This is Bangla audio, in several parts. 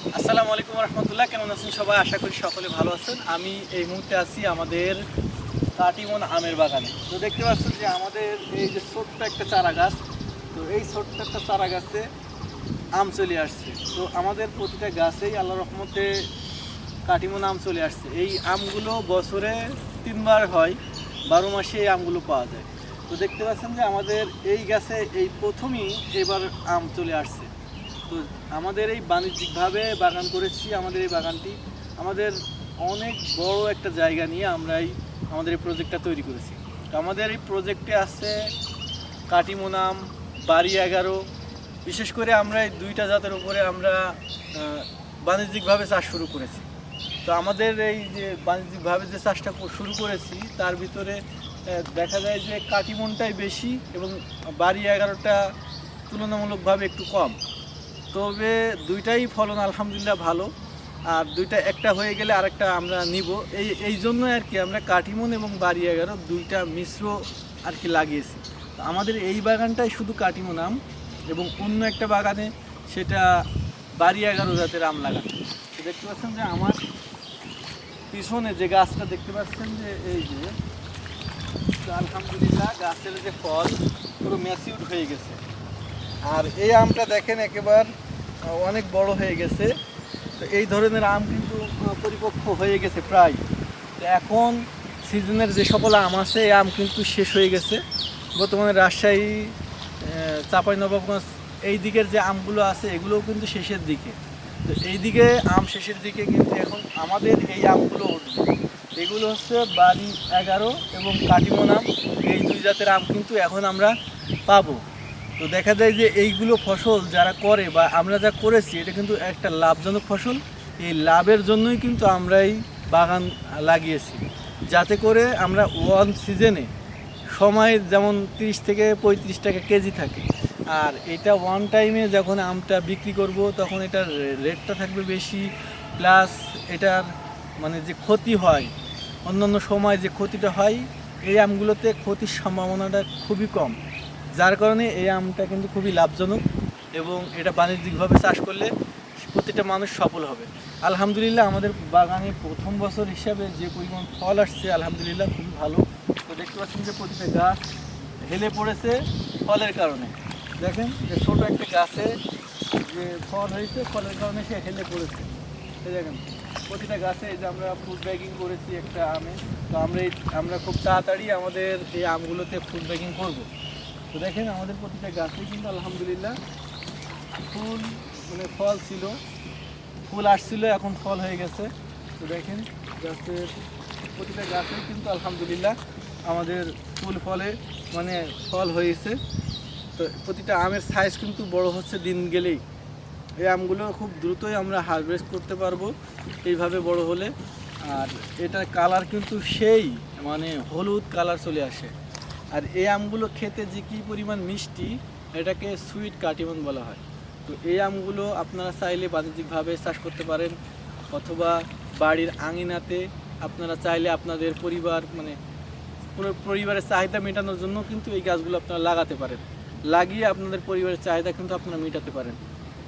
আসসালামু আলাইকুম রহমতুল্লাহ কেমন আছেন সবাই? আশা করি সকলে ভালো আছেন। আমি এই মুহূর্তে আছি আমাদের কাটিমন আমের বাগানে। তো দেখতে পাচ্ছেন যে আমাদের এই যে ছোট্ট একটা চারা গাছ তো এই ছোট্ট একটা চারা গাছে আম চলে আসছে। তো আমাদের প্রতিটা গাছেই আল্লাহ রহমতে কাটিমন আম চলে আসছে। এই আমগুলো বছরে তিনবার হয়, বারো মাসে এই আমগুলো পাওয়া যায়। তো দেখতে পাচ্ছেন যে আমাদের এই গাছে এই প্রথমই এবার আম চলে আসছে। তো আমাদের এই বাণিজ্যিকভাবে বাগান করেছি, আমাদের এই বাগানটি। আমাদের অনেক বড় একটা জায়গা নিয়ে আমরা এই, আমাদের এই প্রজেক্টটা তৈরি করেছি। তো আমাদের এই প্রজেক্টে আছে কাটিমোনাম, বাড়ি এগারো। বিশেষ করে আমরা এই দুইটা জাতের উপরে আমরা বাণিজ্যিকভাবে চাষ শুরু করেছি। তো আমাদের এই যে বাণিজ্যিকভাবে যে চাষটা শুরু করেছি, তার ভিতরে দেখা যায় যে কাটিমনটাই বেশি এবং বাড়ি এগারোটা তুলনামূলকভাবে একটু কম। তবে দুইটাই ফলন আলহামদুলিল্লাহ ভালো। আর দুইটা একটা হয়ে গেলে আরেকটা আমরা নিব। এই এই জন্য আর কি আমরা কাটিমন এবং বাড়ি এগারো দুইটা মিশ্র আর কি লাগিয়েছি। আমাদের এই বাগানটাই শুধু কাটিমন আম এবং অন্য একটা বাগানে সেটা বাড়ি এগারো জাতের আম লাগানো। দেখতে পাচ্ছেন যে আমার পিছনে যে গাছটা দেখতে পাচ্ছেন যে এই যে আলহামদুলিল্লাহ গাছের যে ফল পুরো ম্যাচিউড হয়ে গেছে। আর এই আমটা দেখেন একেবার অনেক বড় হয়ে গেছে। তো এই ধরনের আম কিন্তু পরিপক্ক হয়ে গেছে প্রায়। তো এখন সিজনের যে সকল আম আছে, এই আম কিন্তু শেষ হয়ে গেছে। বর্তমানে রাজশাহী চাপাই নবাবগঞ্জ এই দিকের যে আমগুলো আছে, এগুলোও কিন্তু শেষের দিকে। তো এই দিকে আম শেষের দিকে কিন্তু এখন আমাদের এই আমগুলো উঠবে। এগুলো হচ্ছে বাড়ি এগারো এবং কাটিমন আম। এই দুই জাতের আম কিন্তু এখন আমরা পাবো। তো দেখা যায় যে এইগুলো ফসল যারা করে বা আমরা যা করেছি, এটা কিন্তু একটা লাভজনক ফসল। এই লাভের জন্যই কিন্তু আমরা এই বাগান লাগিয়েছি। যাতে করে আমরা ওয়ান সিজনে সময় যেমন তিরিশ থেকে পঁয়ত্রিশ টাকা কেজি থাকে। আর এটা ওয়ান টাইমে যখন আমটা বিক্রি করব, তখন এটার রেটটা থাকবে বেশি। প্লাস এটার মানে যে ক্ষতি হয়, অন্যান্য সময় যে ক্ষতিটা হয়, এই আমগুলোতে ক্ষতির সম্ভাবনাটা খুবই কম। যার কারণে এই আমটা কিন্তু খুবই লাভজনক এবং এটা বাণিজ্যিকভাবে চাষ করলে প্রতিটা মানুষ সফল হবে। আলহামদুলিল্লাহ আমাদের বাগানে প্রথম বছর হিসাবে যে পরিমাণ ফল আসছে, আলহামদুলিল্লাহ খুবই ভালো। তো দেখতে পাচ্ছেন যে প্রতিটা গাছ হেলে পড়েছে ফলের কারণে। দেখেন যে ছোটো একটা গাছে যে ফল হয়েছে, ফলের কারণে সে হেলে পড়েছে। দেখেন, প্রতিটা গাছে যে আমরা ফুড ব্যাগিং করেছি একটা আমে। তো আমরা আমরা খুব তাড়াতাড়ি আমাদের এই আমগুলোতে ফুড ব্যাগিং করব। তো দেখেন আমাদের প্রতিটা গাছে কিন্তু আলহামদুলিল্লাহ ফুল মানে ফল ছিল। ফুল আসছিল, এখন ফল হয়ে গেছে। তো দেখেন গাছের, প্রতিটা গাছে কিন্তু আলহামদুলিল্লাহ আমাদের ফুল ফলে মানে ফল হয়েছে। তো প্রতিটা আমের সাইজ কিন্তু বড় হচ্ছে দিন গেলেই। এই আমগুলো খুব দ্রুতই আমরা হারভেস্ট করতে পারব, এইভাবে বড় হলে। আর এটার কালার কিন্তু সেই মানে হলুদ কালার চলে আসে। আর এই আমগুলো খেতে যে কী পরিমাণ মিষ্টি, এটাকে সুইট কাটিমন বলা হয়। তো এই আমগুলো আপনারা চাইলে বাণিজ্যিকভাবে চাষ করতে পারেন, অথবা বাড়ির আঙিনাতে আপনারা চাইলে আপনাদের পরিবার মানে পুরো পরিবারের চাহিদা মেটানোর জন্য কিন্তু এই গাছগুলো আপনারা লাগাতে পারেন। লাগিয়ে আপনাদের পরিবারের চাহিদা কিন্তু আপনারা মেটাতে পারেন।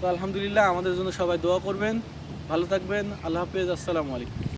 তো আলহামদুলিল্লাহ, আমাদের জন্য সবাই দোয়া করবেন। ভালো থাকবেন। আল্লাহ হাফেজ। আসসালামু আলাইকুম।